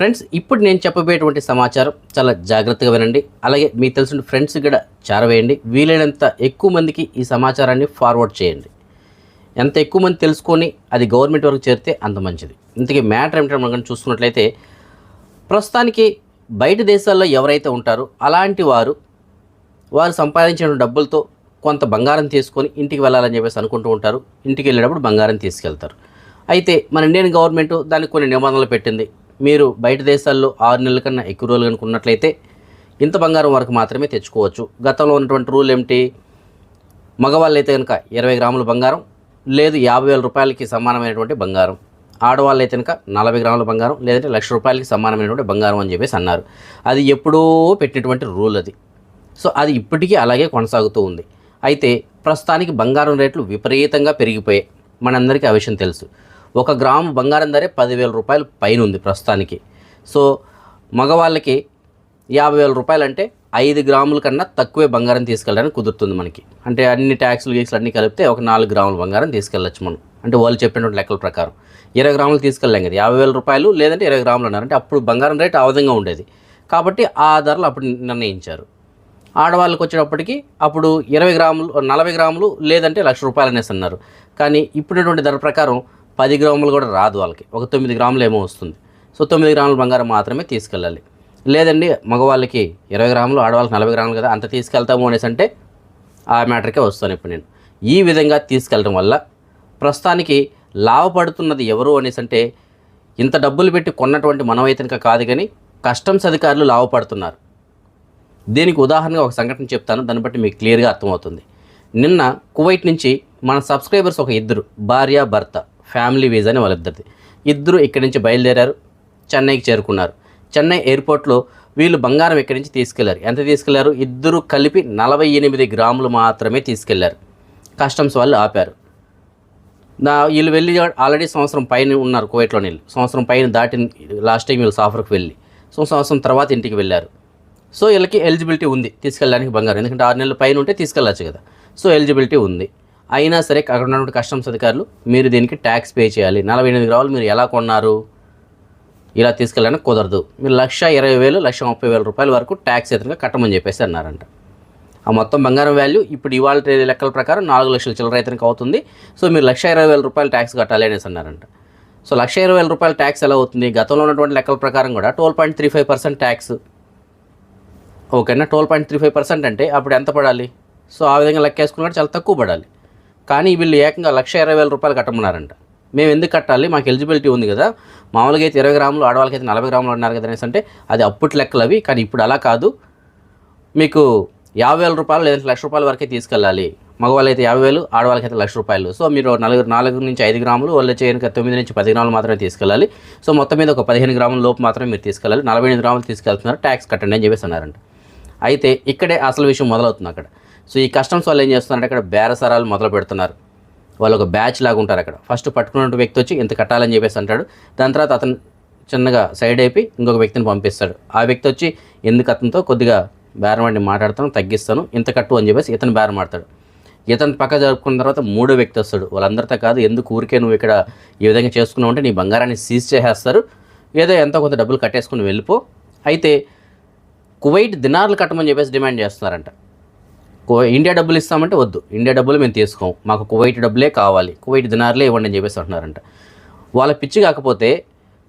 Friends ఇప్పుడు నేను చెప్పబోయేటువంటి సమాచారం చాలా జాగ్రత్తగా వినండి. అలాగే మీకు తెలిసిన ఫ్రెండ్స్ కూడా చేరవేయండి. వీలైనంత ఎక్కువ మందికి ఈ సమాచారాన్ని ఫార్వర్డ్ చేయండి. ఎంత ఎక్కువ మంది తెలుసుకొని అది గవర్నమెంట్ వరకు చేరితే అంత మంచిది. ఇంతకీ మ్యాటర్ ఏమిటో మనం చూసుకున్నట్లయితే ప్రస్తుతానికి బయట దేశాల్లో ఎవరైతే ఉంటారో అలాంటి వారు వారు సంపాదించిన డబ్బులతో కొంత బంగారం తీసుకొని ఇంటికి వెళ్ళాలని చెప్పేసి అనుకుంటూ ఉంటారు. ఇంటికి వెళ్ళేటప్పుడు బంగారం తీసుకెళ్తారు. అయితే మన ఇండియన్ గవర్నమెంట్ దానికి కొన్ని నిబంధనలు పెట్టింది. మీరు బయట దేశాల్లో ఆరు నెలల కన్నా ఎక్కువ రోజులు కనుక ఉన్నట్లయితే ఇంత బంగారం వరకు మాత్రమే తెచ్చుకోవచ్చు. గతంలో ఉన్నటువంటి రూల్ ఏమిటి? మగవాళ్ళు అయితే కనుక ఇరవై గ్రాముల బంగారం లేదు యాభై వేల రూపాయలకి సమానమైనటువంటి బంగారం. ఆడవాళ్ళు అయితే కనుక నలభై గ్రాముల బంగారం లేదంటే లక్ష రూపాయలకి సమానమైనటువంటి బంగారం అని చెప్పేసి అన్నారు. అది ఎప్పుడో పెట్టినటువంటి రూల్ అది. సో అది ఇప్పటికీ అలాగే కొనసాగుతూ ఉంది. అయితే ప్రస్తుతానికి బంగారం రేట్లు విపరీతంగా పెరిగిపోయాయి. మనందరికీ ఆ విషయం తెలుసు. ఒక గ్రాము బంగారం ధరే పదివేల రూపాయలు పైన ఉంది ప్రస్తుతానికి. సో మగవాళ్ళకి యాభై వేల రూపాయలు అంటే ఐదు గ్రాముల కన్నా తక్కువే బంగారం తీసుకెళ్ళడానికి కుదురుతుంది మనకి. అంటే అన్ని ట్యాక్సులు గీక్సులు అన్నీ కలిపితే ఒక నాలుగు గ్రాముల బంగారం తీసుకెళ్ళచ్చు మనం. అంటే వాళ్ళు చెప్పినటువంటి లెక్కల ప్రకారం. ఇరవై గ్రాములు తీసుకెళ్ళాం కదా యాభై వేల రూపాయలు లేదంటే ఇరవై గ్రాములు అన్నారు అంటే అప్పుడు బంగారం రేట్ ఆ విధంగా ఉండేది. కాబట్టి ఆ ధరలు అప్పుడు నిర్ణయించారు. ఆడవాళ్ళకి వచ్చేటప్పటికి అప్పుడు ఇరవై గ్రాములు నలభై గ్రాములు లేదంటే లక్ష రూపాయలు అనేసి అన్నారు. కానీ ఇప్పుడున్నటువంటి ధర ప్రకారం పది గ్రాములు కూడా రాదు వాళ్ళకి. ఒక తొమ్మిది గ్రాములు ఏమో వస్తుంది. సో తొమ్మిది గ్రాముల బంగారం మాత్రమే తీసుకెళ్ళాలి. లేదండి మగవాళ్ళకి ఇరవై గ్రాములు ఆడవాళ్ళకి నలభై గ్రాములు కదా అంత తీసుకెళ్తాము అనేసి అంటే ఆ మ్యాటర్కే వస్తాను ఇప్పుడు నేను. ఈ విధంగా తీసుకెళ్ళడం వల్ల ప్రస్తుతానికి లాభపడుతున్నది ఎవరు అనేసి అంటే ఇంత డబ్బులు పెట్టి కొన్నటువంటి మనమైతే కనుక కాదు కానీ కస్టమ్స్ అధికారులు లాభపడుతున్నారు. దీనికి ఉదాహరణగా ఒక సంఘటన చెప్తాను దాన్ని బట్టి మీకు క్లియర్గా అర్థమవుతుంది. నిన్న కువైట్ నుంచి మన సబ్స్క్రైబర్స్ ఒక ఇద్దరు భార్య భర్త. ఫ్యామిలీ వీజా అని వాళ్ళిద్దరిది. ఇద్దరు ఇక్కడి నుంచి బయలుదేరారు చెన్నైకి చేరుకున్నారు. చెన్నై ఎయిర్పోర్ట్లో వీళ్ళు బంగారం ఇక్కడి నుంచి తీసుకెళ్ళారు. ఎంత తీసుకెళ్ళారు? ఇద్దరు కలిపి నలభై ఎనిమిది గ్రాములు మాత్రమే తీసుకెళ్ళారు. కస్టమ్స్ వాళ్ళు ఆపారు. నా వీళ్ళు వెళ్ళి ఆల్రెడీ సంవత్సరం పైన ఉన్నారు కువైట్లో వీళ్ళు సంవత్సరం పైన దాటి లాస్ట్ టైం వీళ్ళు సాఫర్కి వెళ్ళి. సో సంవత్సరం తర్వాత ఇంటికి వెళ్ళారు. సో వీళ్ళకి ఎలిజిబిలిటీ ఉంది తీసుకెళ్ళడానికి బంగారం. ఎందుకంటే ఆరు నెలల పైన ఉంటే తీసుకెళ్ళచ్చు కదా. సో ఎలిజిబిలిటీ ఉంది. అయినా సరే అక్కడ ఉన్నటువంటి కస్టమ్స్ అధికారులు మీరు దీనికి ట్యాక్స్ పే చేయాలి. నలభై ఎనిమిది గ్రాములు మీరు ఎలా కొన్నారు? ఇలా తీసుకెళ్ళడానికి కుదరదు. మీరు లక్ష ఇరవై వేలు లక్ష ముప్పై వేల రూపాయల వరకు ట్యాక్స్ ఎదురుగా కట్టమని చెప్పేసి అన్నారంట. ఆ మొత్తం బంగారం వాల్యూ ఇప్పుడు ఇవాళ లెక్కల ప్రకారం నాలుగు లక్షల చిల్లర రైతునికి అవుతుంది. సో మీరు లక్ష ఇరవై వేల రూపాయలు ట్యాక్స్ కట్టాలి అనేసి అన్నారంట. సో లక్ష ఇరవై వేల రూపాయల ట్యాక్స్ ఎలా అవుతుంది? గతంలో ఉన్నటువంటి లెక్కల ప్రకారం కూడా twelve point three five percent tax. ఓకేనా? Twelve point three five percent అంటే అప్పుడు ఎంత పడాలి? సో ఆ విధంగా లెక్కేసుకున్నట్టు చాలా తక్కువ పడాలి. కానీ వీళ్ళు ఏకంగా లక్ష ఇరవై వేల రూపాయలు కట్టమన్నారంట. మేము ఎందుకు కట్టాలి? మాకు ఎలిజిబిలిటీ ఉంది కదా. మామూలుగా అయితే ఇరవై గ్రాములు ఆడవాళ్ళకి అయితే నలభై గ్రాములు ఉన్నారు కదా అనేసి అంటే అది అప్పటి లెక్కలు అవి. కానీ ఇప్పుడు అలా కాదు. మీకు యాభై వేల రూపాయలు లేదంటే లక్ష రూపాయల వరకే తీసుకెళ్ళాలి. మగవాళ్ళు అయితే యాభై వేలు ఆడవాళ్ళకి అయితే లక్ష రూపాయలు. సో మీరు నలుగురు నాలుగు నుంచి ఐదు గ్రాములు వాళ్ళు చేయడానికి తొమ్మిది నుంచి పది గ్రాములు మాత్రమే తీసుకెళ్ళాలి. సో మొత్తం మీద ఒక పదిహేను గ్రాముల లోపు మాత్రమే మీరు తీసుకెళ్ళాలి. నలభై ఎనిమిది గ్రాములు తీసుకెళ్తున్నారు. ట్యాక్స్ కట్టండి అని చెప్పేసి అన్నారంట. అయితే ఇక్కడే అసలు విషయం మొదలవుతుంది అక్కడ. సో ఈ కస్టమ్స్ వాళ్ళు ఏం చేస్తున్నారంటే అక్కడ బేరసరాలు మొదలు పెడుతున్నారు. వాళ్ళు ఒక బ్యాచ్ లాగా ఉంటారు అక్కడ. ఫస్ట్ పట్టుకున్న వ్యక్తి వచ్చి ఇంత కట్టాలని చెప్పేసి అంటాడు. దాని తర్వాత అతను చిన్నగా సైడ్ అయిపోయి ఇంకొక వ్యక్తిని పంపిస్తాడు. ఆ వ్యక్తి వచ్చి ఎందుకు అతనితో కొద్దిగా బేరమాడిని మాట్లాడతాను తగ్గిస్తాను ఇంత కట్టు అని చెప్పేసి ఇతను బేరం ఆడతాడు. ఇతను పక్క జరుపుకున్న తర్వాత మూడో వ్యక్తి వస్తాడు. వాళ్ళందరితో కాదు ఎందుకు ఊరికే నువ్వు ఇక్కడ ఈ విధంగా చేసుకున్నావు అంటే నీ బంగారాన్ని సీజ్ చేసేస్తారు. ఏదో ఎంతో కొంత డబ్బులు కట్టేసుకుని వెళ్ళిపో. అయితే కువైట్ దినార్లు కట్టమని చెప్పేసి డిమాండ్ చేస్తున్నారంట. ఇండియా డబ్బులు ఇస్తామంటే వద్దు. ఇండియా డబ్బులు మేము తీసుకోం. మాకు కువైట్ డబ్బులే కావాలి. కువైట్ దినార్లే ఇవ్వండి అని చెప్పేసి అంటున్నారంట. వాళ్ళ పిచ్చి కాకపోతే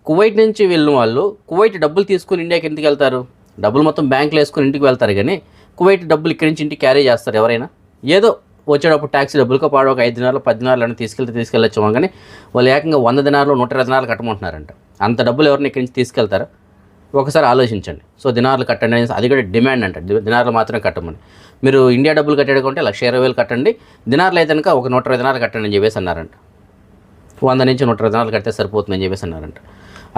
కువైట్ నుంచి వెళ్ళిన వాళ్ళు కువైట్ డబ్బులు తీసుకుని ఇండియాకి ఎందుకు వెళ్తారు? డబ్బులు మొత్తం బ్యాంకులో వేసుకుని ఇంటికి వెళ్తారు కానీ కువైట్ డబ్బులు ఇక్కడి నుంచి ఇంటికి క్యారీ చేస్తారు ఎవరైనా? ఏదో వచ్చేటప్పుడు ట్యాక్సీ డబ్బులతో పాడు ఒక ఐదు దినాలు పది దినాలు అని తీసుకెళ్తే తీసుకెళ్ళచ్చు కానీ వాళ్ళు ఏకంగా వంద దినాలు నూట ఇరవై దినాలు కట్టమంటున్నారంట. అంత డబ్బులు ఎవరిని ఇక్కడి నుంచి తీసుకెళ్తారు? ఒకసారి ఆలోచించండి. సో దినార్లు కట్టండి అనేసి అది కూడా డిమాండ్ అంట. దినార్లు మాత్రమే కట్టమని. మీరు ఇండియా డబ్బులు కట్టేటకుంటే లక్ష ఇరవై వేలు కట్టండి. దినార్లు అయితే కనుక ఒక నూట ఇరవై దినాలు కట్టండి అని చెప్పేసి అన్నారంట. వంద నుంచి నూట ఇరవై దినాలు కడితే సరిపోతుందని చెప్పేసి అన్నారంట.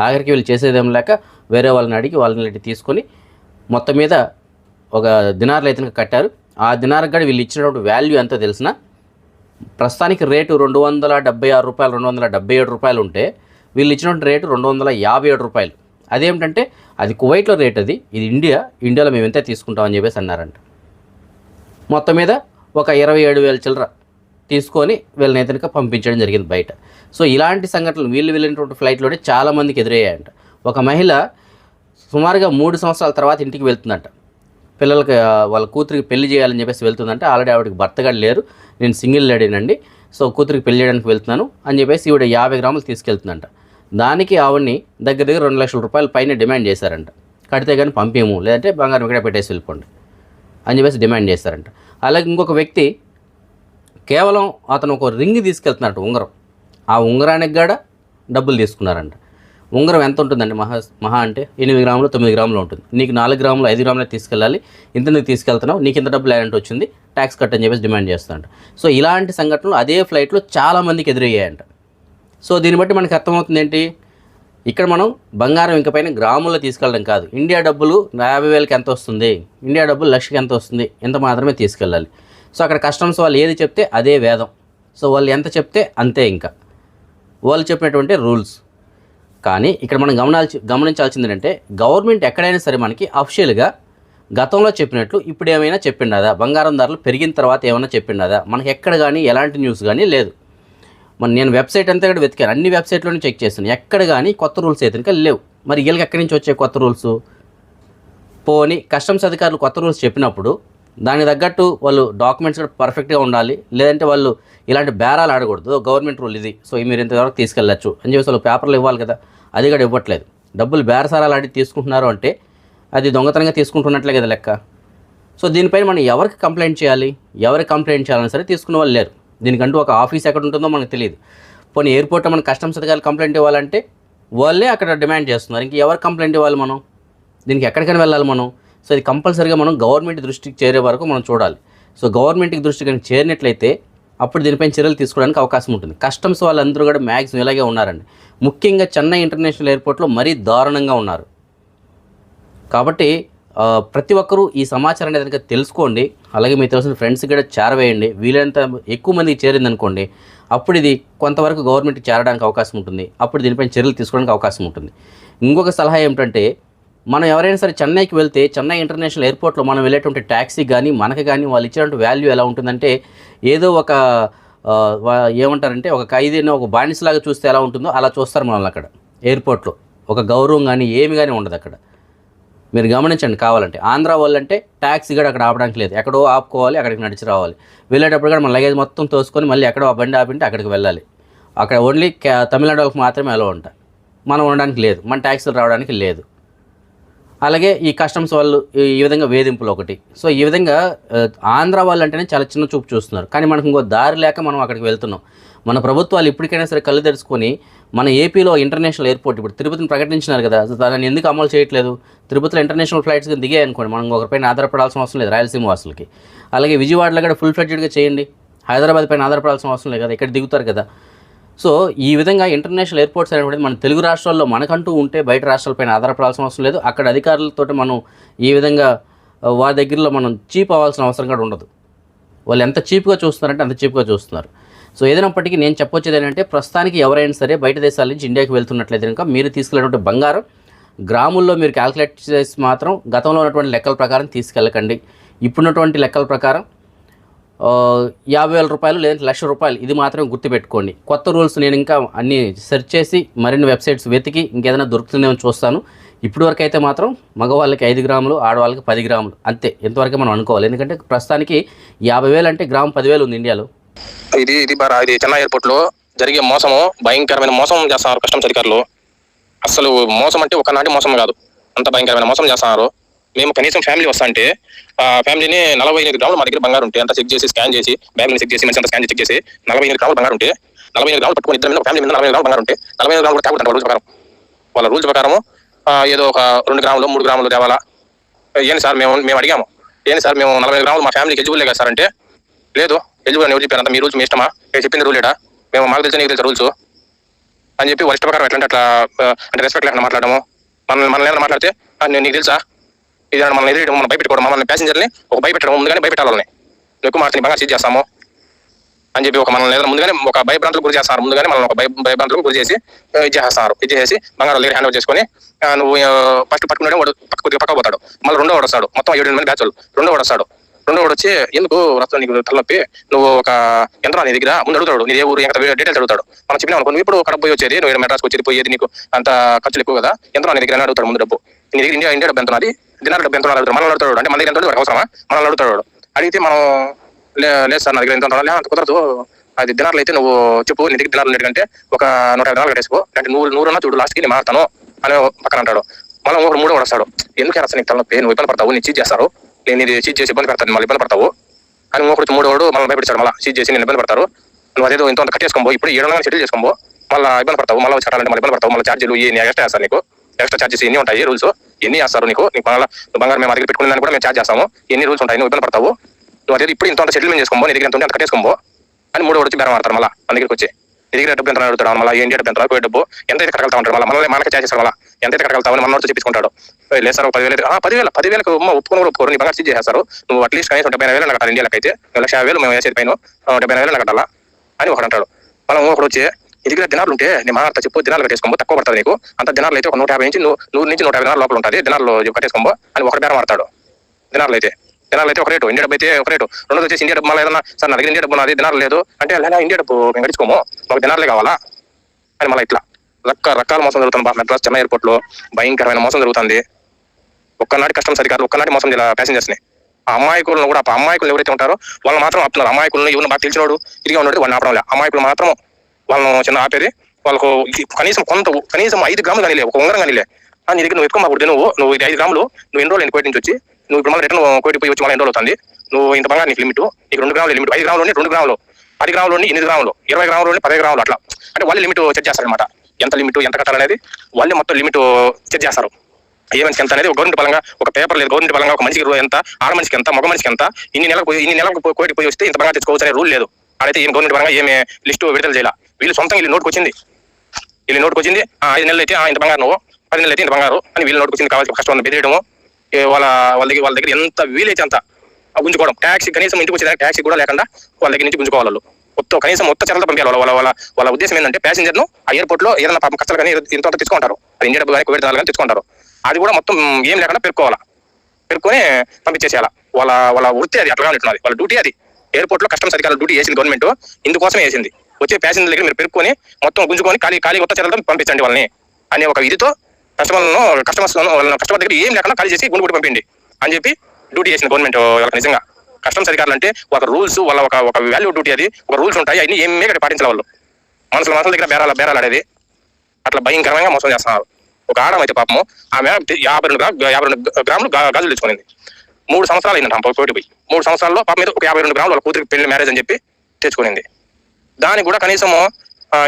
ఆఖరికి వీళ్ళు చేసేదేం లేక వేరే వాళ్ళని అడిగి వాళ్ళని తీసుకొని మొత్తం మీద ఒక దినార్లు అయితే కట్టారు. ఆ దినార్ కూడా వీళ్ళు ఇచ్చినటువంటి వాల్యూ ఎంతో తెలిసిన ప్రస్తుతానికి రేటు రెండు వందల డెబ్బై ఆరు రూపాయలు రెండు వందల డెబ్బై ఏడు రూపాయలు ఉంటే వీళ్ళు ఇచ్చినటువంటి రేటు రెండు వందల యాభై ఏడు రూపాయలు. అదేమిటంటే అది కువైట్లో రేట్ అది ఇది ఇండియా ఇండియాలో మేము ఎంత తీసుకుంటామని చెప్పేసి అన్నారంట. మొత్తం మీద ఒక ఇరవై ఏడు వేల చిల్లర తీసుకొని వీళ్ళని అయితే పంపించడం జరిగింది బయట. సో ఇలాంటి సంఘటనలు వీళ్ళు వెళ్ళినటువంటి ఫ్లైట్లోనే చాలామందికి ఎదురయ్యాయంట. ఒక మహిళ సుమారుగా మూడు సంవత్సరాల తర్వాత ఇంటికి వెళ్తుందంట. పిల్లలకి వాళ్ళ కూతురికి పెళ్ళి చేయాలని చెప్పేసి వెళ్తుందంటే. ఆల్రెడీ ఆవిడకి భర్తగా లేరు. నేను సింగిల్ లేడీనండి సో కూతురికి పెళ్ళి చేయడానికి వెళ్తున్నాను అని చెప్పేసి ఈవిడ యాభై గ్రాములు తీసుకెళ్తుందంట. దానికి ఆవిడ్ని దగ్గర దగ్గర రెండు లక్షల రూపాయల పైన డిమాండ్ చేశారంట. కడితే కానీ పంపేము లేదంటే బంగారం ఇక్కడ పెట్టేసి వెళ్ళిపోండి అని చెప్పేసి డిమాండ్ చేశారంట అలాగే ఇంకొక వ్యక్తి కేవలం అతను ఒక రింగ్ తీసుకెళ్తున్నట్టు ఉంగరం. ఆ ఉంగరానికి కూడా డబ్బులు తీసుకున్నారంట. ఉంగరం ఎంత ఉంటుందండి? మహా మహా అంటే ఎనిమిది గ్రాములు తొమ్మిది గ్రాములు ఉంటుంది. నీకు నాలుగు గ్రాములు ఐదు గ్రాములు తీసుకెళ్ళాలి. ఇంత నీకు తీసుకెళ్తున్నావు? నీకు ఇంత డబ్బులు ఏంటంటే వచ్చింది? ట్యాక్స్ కట్ అని చెప్పేసి డిమాండ్ చేస్తాడంట సో ఇలాంటి సంఘటనలు అదే ఫ్లైట్లో చాలామందికి ఎదురయ్యాయంట. సో దీన్ని బట్టి మనకి అర్థమవుతుంది ఏంటి? ఇక్కడ మనం బంగారం ఇంక పైన గ్రాముల్లో తీసుకెళ్ళడం కాదు. ఇండియా డబ్బులు యాభై వేలకి ఎంత వస్తుంది? ఇండియా డబ్బులు లక్షకి ఎంత వస్తుంది? ఇంత మాత్రమే తీసుకెళ్ళాలి. సో అక్కడ కస్టమ్స్ వాళ్ళు ఏది చెప్తే అదే వేదం. సో వాళ్ళు ఎంత చెప్తే అంతే ఇంకా. వాళ్ళు చెప్పినటువంటి రూల్స్. కానీ ఇక్కడ మనం గమనాల్సి గమనించాల్సింది ఏంటంటే గవర్నమెంట్ ఎక్కడైనా సరే మనకి అఫిషియల్గా గతంలో చెప్పినట్లు ఇప్పుడు ఏమైనా చెప్పిండదా? బంగారం ధరలు పెరిగిన తర్వాత ఏమైనా చెప్పిండదా? మనకి ఎక్కడ కానీ ఎలాంటి న్యూస్ కానీ లేదు. మన నేను వెబ్సైట్ అంతా కూడా వెతికాను. అన్ని వెబ్సైట్లోనే చెక్ చేస్తాను ఎక్కడ కానీ కొత్త రూల్స్ అయితే లేవు. మరి వీళ్ళకి ఎక్కడి నుంచి వచ్చే కొత్త రూల్స్? పోని కస్టమ్స్ అధికారులు కొత్త రూల్స్ చెప్పినప్పుడు దానికి తగ్గట్టు వాళ్ళు డాక్యుమెంట్స్ కూడా పర్ఫెక్ట్గా ఉండాలి. లేదంటే వాళ్ళు ఇలాంటి బేరాలు ఆడకూడదు. గవర్నమెంట్ రూల్ ఇది. సో మీరు ఇంతవరకు తీసుకెళ్ళచ్చు అని చెప్పేసి వాళ్ళు పేపర్లు ఇవ్వాలి కదా. అది కూడా ఇవ్వట్లేదు. డబ్బులు బేరసారాలు ఆడి తీసుకుంటున్నారు అంటే అది దొంగతనంగా తీసుకుంటున్నట్లే కదా లెక్క. సో దీనిపైన మనం ఎవరికి కంప్లైంట్ చేయాలి? ఎవరికి కంప్లైంట్ చేయాలని సరే తీసుకున్న వాళ్ళు లేరు. దీనికంటూ ఒక ఆఫీస్ ఎక్కడ ఉంటుందో మనకు తెలియదు. పోనీ ఎయిర్పోర్ట్లో మన కస్టమ్స్ అధికారులు కంప్లైంట్ ఇవ్వాలంటే వాళ్ళే అక్కడ డిమాండ్ చేస్తున్నారు. ఇంక ఎవరు కంప్లైంట్ ఇవ్వాలి మనం? దీనికి ఎక్కడికైనా వెళ్ళాలి మనం? సో ఇది కంపల్సరీగా మనం గవర్నమెంట్ దృష్టికి చేరే వరకు మనం చూడాలి. సో గవర్నమెంట్కి దృష్టి కనుక చేరినట్లయితే అప్పుడు దీనిపైన చర్యలు తీసుకోవడానికి అవకాశం ఉంటుంది. కస్టమ్స్ వాళ్ళందరూ కూడా మ్యాక్సిమం ఇలాగే ఉన్నారండి. ముఖ్యంగా చెన్నై ఇంటర్నేషనల్ ఎయిర్పోర్ట్లో మరీ దారుణంగా ఉన్నారు. కాబట్టి ప్రతి ఒక్కరూ ఈ సమాచారాన్ని కనుక తెలుసుకోండి. అలాగే మీకు తెలిసిన ఫ్రెండ్స్కి కూడా చేరవేయండి. వీలైనంత ఎక్కువ మందికి చేరిందనుకోండి అప్పుడు ఇది కొంతవరకు గవర్నమెంట్ చేరడానికి అవకాశం ఉంటుంది. అప్పుడు దీనిపైన చర్యలు తీసుకోవడానికి అవకాశం ఉంటుంది. ఇంకొక సలహా ఏమిటంటే మనం ఎవరైనా సరే చెన్నైకి వెళ్తే చెన్నై ఇంటర్నేషనల్ ఎయిర్పోర్ట్లో మనం వెళ్ళేటువంటి ట్యాక్సీ కానీ మనకి కానీ వాళ్ళు ఇచ్చినటువంటి వాల్యూ ఎలా ఉంటుందంటే ఏదో ఒక ఏమంటారంటే ఒక ఖైదీని ఒక బానిసలాగా చూస్తే ఎలా ఉంటుందో అలా చూస్తారు మనల్ని అక్కడ. ఎయిర్పోర్ట్లో ఒక గౌరవం కానీ ఏమి కానీ ఉండదు అక్కడ. మీరు గమనించండి కావాలంటే. ఆంధ్ర వాళ్ళంటే ట్యాక్సీ కూడా అక్కడ ఆపడానికి లేదు. ఎక్కడో ఆపుకోవాలి అక్కడికి నడిచి రావాలి. వెళ్ళేటప్పుడు కూడా మన లగేజ్ మొత్తం తోసుకొని మళ్ళీ ఎక్కడో ఆ బండి ఆపింటే అక్కడికి వెళ్ళాలి. అక్కడ ఓన్లీ కే- తమిళనాడు వాళ్ళకి మాత్రమే అలా ఉంటాయి మనం ఉండడానికి లేదు. మన ట్యాక్సీలు రావడానికి లేదు. అలాగే ఈ కస్టమ్స్ వాళ్ళు ఈ విధంగా వేధింపులు ఒకటి. సో ఈ విధంగా ఆంధ్ర వాళ్ళు అంటేనే చాలా చిన్న చూపు చూస్తున్నారు. కానీ మనకు ఇంకో దారి లేక మనం అక్కడికి వెళ్తున్నాం. మన ప్రభుత్వాలు ఇప్పటికైనా సరే కళ్ళు తెరుచుకొని మన ఏపీలో ఇంటర్నేషనల్ ఎయిర్పోర్ట్ ఇప్పుడు తిరుపతిని ప్రకటించినారు కదా దాన్ని ఎందుకు అమలు చేయట్లేదు? తిరుపతిలో ఇంటర్నేషనల్ ఫ్లైట్స్ దిగాయి అనుకోండి మనం ఒకరిపైన ఆధారపడాల్సిన అవసరం లేదు రాయలసీమ వాసులకి. అలాగే విజయవాడలో కూడా ఫుల్ ఫ్లెడ్జెడ్గా చేయండి. హైదరాబాద్ పైన ఆధారపడాల్సిన అవసరం లేదు కదా ఇక్కడ దిగుతారు కదా. సో ఈ విధంగా ఇంటర్నేషనల్ ఎయిర్పోర్ట్స్ అనేటువంటిది మన తెలుగు రాష్ట్రాల్లో మనకంటూ ఉంటే బయట రాష్ట్రాలపైన ఆధారపడాల్సిన అవసరం లేదు. అక్కడ అధికారులతో మనం ఈ విధంగా వారి దగ్గరలో మనం చీప్ అవ్వాల్సిన అవసరం కూడా ఉండదు. వాళ్ళు ఎంత చీప్గా చూస్తున్నారంటే అంత చీప్గా చూస్తున్నారు. సో ఏదైనప్పటికీ నేను చెప్పొచ్చేది ఏంటంటే ప్రస్తుతానికి ఎవరైనా సరే బయట దేశాల నుంచి ఇండియాకి వెళ్తున్నట్లయితే కనుక మీరు తీసుకెళ్ళినటువంటి బంగారం గ్రాముల్లో మీరు క్యాల్కులేట్ చేసి మాత్రం గతంలో ఉన్నటువంటి లెక్కల ప్రకారం తీసుకెళ్ళకండి. ఇప్పుడున్నటువంటి లెక్కల ప్రకారం యాభై వేల రూపాయలు లేదంటే లక్ష రూపాయలు ఇది మాత్రమే గుర్తుపెట్టుకోండి. కొత్త రూల్స్ నేను ఇంకా అన్ని సెర్చ్ చేసి మరిన్ని వెబ్సైట్స్ వెతికి ఇంకేదైనా దొరుకుతుందేమో చూస్తాను. ఇప్పటివరకు అయితే మాత్రం మగవాళ్ళకి ఐదు గ్రాములు ఆడవాళ్ళకి పది గ్రాములు అంతే. ఇంతవరకు మనం అనుకోవాలి. ఎందుకంటే ప్రస్తుతానికి యాభై వేలు అంటే గ్రామ్ పదివేలు ఉంది ఇండియాలో. ఇది ఇది బారా ఇది చెన్నై ఎయిర్పోర్ట్లో జరిగే మోసము భయంకరమైన మోసం చేస్తున్నారు కస్టమ్స్ అధికారులు. అసలు మోసం అంటే ఒకనాటి మోసం కాదు. అంత భయంకరమైన మోసం చేస్తున్నారు. మేము కనీసం ఫ్యామిలీ వస్తా అంటే ఫ్యామిలీని నలభై ఎనిమిది గ్రాములు మా దగ్గర బంగారు ఉంటే అంత చెక్ చేసి స్కాన్ చేసి బ్యాగ్ చెక్ చేసి మంచి అంత స్కాన్ చెక్ చేసి నలభై ఎనిమిది గ్రాములు బంగారం ఉంటే నలభై ఎనిమిది గ్రాములు పట్టుకుని ఇద్దరు మీద ఫ్యామిలీ మీద నలభై ఎనిమిది గ్రాములు బంగారు ఉంటే నలభై ఎనిమిది గ్రాములు కూడా రూల్స్ ప్రకారం. వాళ్ళ రూల్స్ ప్రకారం ఏదో ఒక రెండు గ్రాములు మూడు గ్రాములు తేవాలా? ఏంటి సార్ మేము మేము అడిగాము. ఏంటి సార్ మేము నలభై గ్రాములు మా ఫ్యామిలీకి ఎలిజిబుల్ కదా సార్ అంటే లేదు. ఎలిజిబుల్ అని ఎవరు మీ రూల్స్ మీ ఇష్టమా? నేను చెప్పింది రూలేడా? మేము మాకు తెలిసిన నీకు తెలిసిన రూల్స్. అని చెప్పి వాళ్ళ ఇష్ట ప్రకారం ఎట్లంటే అట్లా అంటే రెస్పెక్ట్ లేకుండా మాట్లాడము మనల్ని మనల్ని ఏమైనా మాట్లాడితే నేను నీకు తెలుసా? ఇది మనం ఎదురు మనం భయపెట్టుకోవడం మమ్మల్ని ప్యాసింజర్ని ఒక భయపెట్టడం ముందుగానే భయపెట్టాలని నువ్వు ఎక్కువ మాట్లాడి బాగా సీజ్ చేస్తాము. అని చెప్పి ఒక మనల్ని ఏదైనా ముందుగానే ఒక భయభ్రాంతులకు గురి చేస్తారు. ముందుగానే మనం ఒక భయ భయభ్రాంతులకు గురి చేసి ఇది చేస్తారు ఇది చేసి బంగారం దగ్గర హ్యాండ్ ఓవర్ చేసుకొని నువ్వు ఫస్ట్ పట్టుకునే వాడు పక్క కొద్దిగా పక్క పోతాడు. మళ్ళీ రెండో వాడు వస్తాడు. మొత్తం ఏడు మంది బ్యాచ్ వాళ్ళు. రెండో వాడు వస్తాడు. రెండో వచ్చి ఎందుకు రక్తం నీకు తలనొప్పి? నువ్వు ఒక యంత్రం నీ దగ్గర ముందు అడుగుతాడు నీ ఏ ఊరు ఎంత డీటెయిల్స్ అడుగుతాడు. మనం చెప్పినా అనుకో నువ్వు ఇప్పుడు ఒక పోయి వచ్చేది నువ్వు మెడ్రాస్కి వచ్చేది పోయేది నీకు అంత ఖర్చులు ఎక్కువ కదా? యంత్రం నీ దగ్గర అడుగుతాడు ముందు డబ్బు. నీ దగ్గర ఇండియా ఇండియా డబ్బు ఎంత ఉన్నది? డబ్బు ఎంత అడుగుతాడు? మనం అడుగుతాడు అంటే మన దగ్గర ఎంత అవసరమా? మనం అడుగుతాడు అడిగితే మనం లే- లేదు సార్ నా దగ్గర ఎంత అంత కుదరదు. అది దినార్లు అయితే నువ్వు చెప్పు నీ దగ్గర దినార్లు ఉన్నట్టుకంటే ఒక నూట యాభై దినాలు కట్టేసుకో అంటే నువ్వు నూరున్నా చూడు లాస్ట్కి నేను మారుతాను అని పక్కన అంటాడు. మళ్ళీ ఒకరు మూడో వస్తాడు. ఎందుకు అసలు నీకు తలనొప్పి? నువ్వు ఇబ్బంది పడతావు నీ చీజ్ చేస్తారు. నేను ఇది చీజ్ చేసి ఇబ్బంది పెడతాను మళ్ళీ ఇబ్బంది పడతావు. అని ఒకటి మూడోడు వాడు మళ్ళీ భయపెట్టాడు మళ్ళీ సీజ్ చేసి నేను ఇబ్బంది పడతారు. నువ్వు అదేదో ఇంత కట్టేసుకోబో ఇప్పుడు ఏడు సెటిల్ చేసుకోబో మళ్ళీ ఇబ్బంది పడతావు మళ్ళీ వచ్చారంటే మళ్ళీ ఇబ్బంది పడతావు మళ్ళీ ఛార్జీలు ఎన్ని ఎక్స్ట్రా చేస్తారు నీకు. ఎక్స్ట్రా ఛార్జెస్ ఎన్ని ఉంటాయి రూల్స్ ఎన్ని చేస్తారు నీకు? నీకు మళ్ళీ బంగారం మేము దగ్గర పెట్టుకునే కూడా మేము ఛార్జ్ చేస్తాము. ఎన్ని రూల్స్ ఉంటాయి నువ్వు ఇబ్బంది పడతావు. నువ్వు అదే ఇప్పుడు ఇంత సెటిల్మెంట్ చేసుకోబో నీ దగ్గర ఎంత ఉంటే అంత కట్టేసుకోబో అని మూడు వచ్చి బేరం ఆడతారు మళ్ళీ మన దగ్గరికి వచ్చి. నీ దగ్గర డబ్బు ఎంత అడుగుతాడు మళ్ళీ ఏంటి డబ్బు ఎంత డబ్బు ఎంత అయితే కట్టగలుగుతా ఉంటారు మళ్ళీ మనల్ని మనకి చేసేస్తారు చేస్తారు మళ్ళీ. ఎంత కట్టగలుగుతావు అని మనోడితో చెప్పించుకుంటాడు. లేదు సార్ ఒక పదివేలు అయితే, పదివేల పదివేలకు అమ్మ ఒప్పుకొని కూడా ఒప్పుకోరు నీ బంగారు చేస్తారు నువ్వు అట్లీస్ట్ కనీసం డెబ్బై వేలు నాకు కట్టాలి ఇండియాకి అయితే లక్ష యాభై వేలు మేము వేసేది పైన డెబ్బై వేలు నాకు కట్టాలా? అని ఒకడు అంటాడు. మనం ఒకడు వచ్చి నీ దగ్గర దినాలు ఉంటే నేను మాట్లాడతా చెప్పు దినాలు కట్టేసుకోమో తక్కువ పడుతుంది నీకు. అంత దినాలు అయితే ఒక నూట యాభై నుంచి నూరు నుంచి నూట యాభై లోపల ఉంటుంది. దినాలు కట్టేసుకోమో అని ఒకటి బేరం ఆడతాడు. దినాలు అయితే దినాలు అయితే ఒక రేటు. ఇండియా డబ్బు అయితే ఒక రేటు. రెండోది వచ్చేసి ఇండియా డబ్బు మళ్ళీ ఏదన్నా సార్ నా దగ్గర ఇండియా డబ్బు నాది దినాలు లేదు. అంటే లేదా ఇండియా డబ్బు మేము గడుచుకోము మాకు దినాలే కావాలా? అని మళ్ళీ ఇట్లా. రక్క రకాల మోసం జరుగుతుంది బా మెడ్రాస్ చెన్నై ఎయిర్పోర్ట్లో భయంకరమైన మోసం జరుగుతుంది. ఒక్కనాటి కస్టమర్స్ అధికారులు ఒక్కనాటి మోసం ప్యాసింజర్స్ని. ఆ అమాయకులను కూడా ఆ అమాయకులు ఎవరైతే ఉంటారో వాళ్ళు మాత్రం ఆపుతున్నారు. అమాయకులను ఇవన్నీ బాగా తెలిసినోడు ఇదిగా ఉన్నాడు వాళ్ళు ఆపడం లేదు. అమాయకులు మాత్రం వాళ్ళను చిన్న ఆపేది వాళ్ళకు కనీసం కొంత కనీసం ఐదు గ్రాములు కానీ ఒక ఉంగరం కానీ నీ దగ్గర నువ్వు ఎక్కువ మాకు నువ్వు నువ్వు ఇది ఐదు గ్రాములు నువ్వు ఎన్ని రోజులు కోటి నుంచి వచ్చి నువ్వు ఇప్పుడు మళ్ళీ రిటర్న్ కోటి పోయి వచ్చి మళ్ళీ ఎన్ని రోజులు అవుతుంది? నువ్వు ఇంత బంగారు నీకు లిమిట్ నీకు రెండు గ్రాములు లిమిట్ ఐదు గ్రాములు రెండు గ్రాములు పది గ్రాములు ఎనిమిది గ్రాములు ఇరవై గ్రాములు పది గ్రాములు అట్లా. అంటే వాళ్ళు లిమిట్ సెట్ చేస్తారనమాట ఎంత లిమిట్ ఎంత కట్టాలనేది వాళ్ళే మొత్తం లిమిట్ చెక్ చేస్తారు. ఏ మనిషికి ఎంత అనేది ఒక గవర్నమెంట్ పరంగా ఒక పేపర్ లేదు గవర్నమెంట్ పరంగా ఒక మనిషికి ఎంత ఆడ మనిషికి ఎంత మగ మనిషికి ఎంత ఇన్ని నెలలకు పోయి- ఇన్ని నెలలకు కోటికి పోయి వస్తే ఇంత బాగా తెచ్చుకోవచ్చు అనే రూల్ లేదు. అడైతే ఈ గవర్నమెంట్ పరంగా ఏమి లిస్టు విడుదల చేయాల. వీళ్ళు సొంతంగా వీళ్ళు నోటుకు వచ్చింది. వీళ్ళు నోటుకు వచ్చింది ఆ, ఐదు నెలలు అయితే ఇంత బంగారు నువ్వు పది నెలలు అయితే ఇంత బంగారు అని వీళ్ళు నోటుకు వచ్చింది కావాల్సిన కష్టం బెదిరియడము వాళ్ళ వాళ్ళ దగ్గర వాళ్ళ దగ్గర ఎంత వీలైతే అంత గుంజుకోవడం. ట్యాక్సీ కనీసం ఇంటికి వచ్చే ట్యాక్సీ కూడా లేకుండా వాళ్ళ దగ్గర నుంచి గుంజుకోవాలి మొత్తం కనీసం మొత్తం చర్యలతో పంపించాలి వాళ్ళ వాళ్ళ వాళ్ళ వాళ్ళ ఉద్దేశం ఏంటంటే ప్యాసింజర్ను ఆ ఎయిర్పోర్ట్లో ఏదైనా పాపం ఖర్చులు కానీ ఇంత తీసుకుంటారు తెచ్చుకుంటారు. అది ఇండియా డబ్బు కానీ కువైట్ కానీ తెచ్చుకుంటారు. అది కూడా మొత్తం ఏం లేకుండా పెరుకోవాలా? పెరుకొని పంపించేసేయాల? వాళ్ళ వాళ్ళ వృత్తి అది అట్లా ఉంటున్నది. వాళ్ళ డ్యూటీ అది. ఎయిర్పోర్ట్లో కస్టమ్స్ అధికారులు డ్యూటీ వేసింది గవర్నమెంట్ ఇందుకోసమే వేసింది. వచ్చే ప్యాసింజర్ దగ్గర మీరు పెరుకొని మొత్తం గుంజుకొని ఖాళీ ఖాళీ కొత్త చర్యలతో పంపించండి వాళ్ళని. అనే ఒక ఇదితో కస్టమర్లను కస్టమర్స్ వాళ్ళ కస్టమర్ దగ్గర ఏం లేకుండా ఖాళీ చేసి గుండు కొట్టి అని చెప్పి డ్యూటీ చేసింది గవర్నమెంట్ వాళ్ళకి నిజంగా. కస్టమ్స్ అధికారులు అంటే ఒక రూల్స్ వాళ్ళ ఒక ఒక వాల్యూ డ్యూటీ అది ఒక రూల్స్ ఉంటాయి అన్ని ఏమీ ఇక్కడ పాటించాలి వాళ్ళు. మనుషుల మనుషుల దగ్గర బేరాల బేరాలు ఆడేది. అట్లా భయంకరంగా మోసం చేస్తున్నారు. ఒక ఆడం అయితే పాపము ఆమె యాభై రెండు యాభై రెండు గ్రాములు గాజులు తెచ్చుకునింది. మూడు సంవత్సరాలు అయిందంట ఆమె పోటీ పోయి మూడు సంవత్సరాల్లో పాప మీద ఒక యాభై రెండు గ్రాములు వాళ్ళ కూతురికి పెళ్ళి మ్యారేజ్ అని చెప్పి తెచ్చుకునింది. దానికి కూడా కనీసము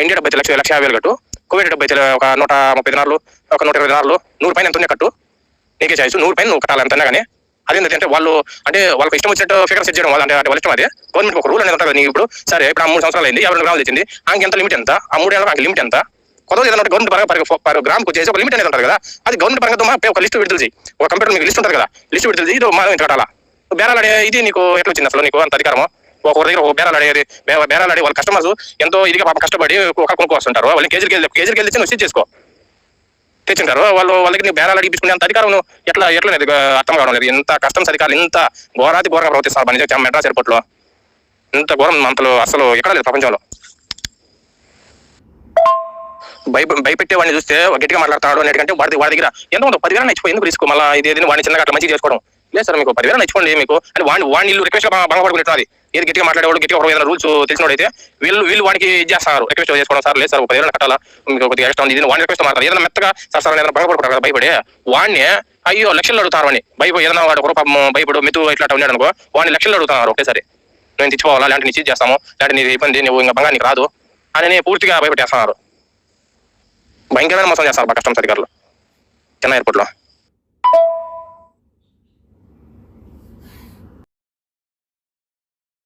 ఇండియా డెబ్బై లక్ష లక్ష యాభై వేలు కట్టు. కోవిడ్ డెబ్బై ఒక నూట ముప్పై దినాలు ఒక నూట ఇరవై దినాలు నూరు పైన ఎంత కట్టు. నీకే చేయొచ్చు నూరు పైన నువ్వు కట్టాలి ఎంత కానీ. అదేంటంటే వాళ్ళు అంటే వాళ్ళకి ఇష్టం వచ్చినట్టు ఫిగర్ సెట్ చేయడం వాళ్ళు అంటే వాళ్ళ ఇష్టం అదే. గవర్నమెంట్ ఒక రూల్ అనేది ఉంటుంది కదా నీకు ఇప్పుడు. సరే ఇప్పుడు ఆ మూడు సంవత్సరాలు అయింది యాభై గ్రాములు తెచ్చింది. ఆమెకి ఎంత లిమిట్ ఎంత? ఆ మూడు ఏళ్ళకి లిమిట్ ఎంత? కొత్త ఏదైనా గవర్నమెంట్ పరంగా పర్- పర్ గ్రామ్కి వచ్చేసి ఒక లిమిట్ అనేది ఉంటుంది కదా. అది గవర్నమెంట్ పరంగా ఒక లిస్ట్ విడుదల చేయి. ఒక కంప్యూటర్ మీకు లిస్ట్ ఉంటుంది కదా. లిస్ట్ విడుదల ఇది మనం ఇంత కట్టాలా. బేరాలు ఇది నీకు ఎట్లా వచ్చింది అసలు నీకు? అంత అధికారము? ఒక దగ్గర ఒక బేరాలు ఆడేది బేరాలు వాళ్ళ కస్టమర్స్ ఎంతో ఇదిగా పాప కష్టపడి ఒక కొనుక్కో వస్తుంటారు వాళ్ళని కేజీకి వెళ్ళి కేజీకి వెళ్ళి వచ్చి చేసుకో తెచ్చింటారు. వాళ్ళు వాళ్ళకి బేరాలు అడిగిపించుకునే అంత అధికారం నువ్వు ఎట్లా ఎట్లా అర్థం కావడం లేదు. ఎంత కస్టమ్స్ అధికారులు ఇంత ఘోరాతి ఘోరంగా ప్రవర్తిస్తారు పని చేసి మెడ్రాస్ ఎయిర్పోర్ట్లో. ఇంత ఘోరం అంతలో అసలు ఎక్కడ లేదు ప్రపంచంలో. భయ భయపెట్టే వాడిని చూస్తే గట్టిగా మాట్లాడతాడు అనేటికంటే వాడి వాడి దగ్గర ఎంత ఉందో పదివేల నచ్చిపోయి ఎందుకు రిస్క్ మళ్ళీ ఇది వాడిని చిన్నగా అట్లా మంచిగా చేసుకోవడం. లేదు సార్ మీకు పదివేలు నచ్చుకోండి మీకు. అంటే వాడి వాడిని ఇల్లు రిక్వెస్ట్ భంగపడుకున్నది ఏది గట్టిగా మాట్లాడేవాడు గట్టిగా ఒక ఏదైనా రూల్స్ తెలిసినోడైతే వీళ్ళు వీళ్ళు వాడికి చేస్తారు. రిక్వెస్ట్ చేసుకోవడం సార్ లేదు సార్ ఒక పదివేల కట్టాలా? మీకు కొద్దిగా ఎక్స్ట్రా ఉంది. ఇది వాడిని రిక్వెస్ట్ మాట్లాడారు ఏదైనా మెత్తగా సార్ సార్ ఏదైనా భంగపడుకుంటారు కదా భయపడి. వాడిని అయ్యో లక్షలు అడుగుతారు అని భయపడి ఏదైనా వాడు ఒక భయపడు మెతు ఇట్లా ఉన్నాడు అనుకో వాడిని లక్షలు అడుగుతున్నారు. ఒకేసారి నేను తెచ్చుకోవాలా? లాంటి నిశ్చిత చేస్తాము. లాంటి నీ ఇబ్బంది నువ్వు ఇంకా బంగా నీకు రాదు. అని పూర్తిగా భయపెట్టేస్తున్నారు. భయంకరమైన మోసం చేస్తారు కస్టమ్స్ అధికారులు. చెన్నై ఎయిర్పోర్ట్లో.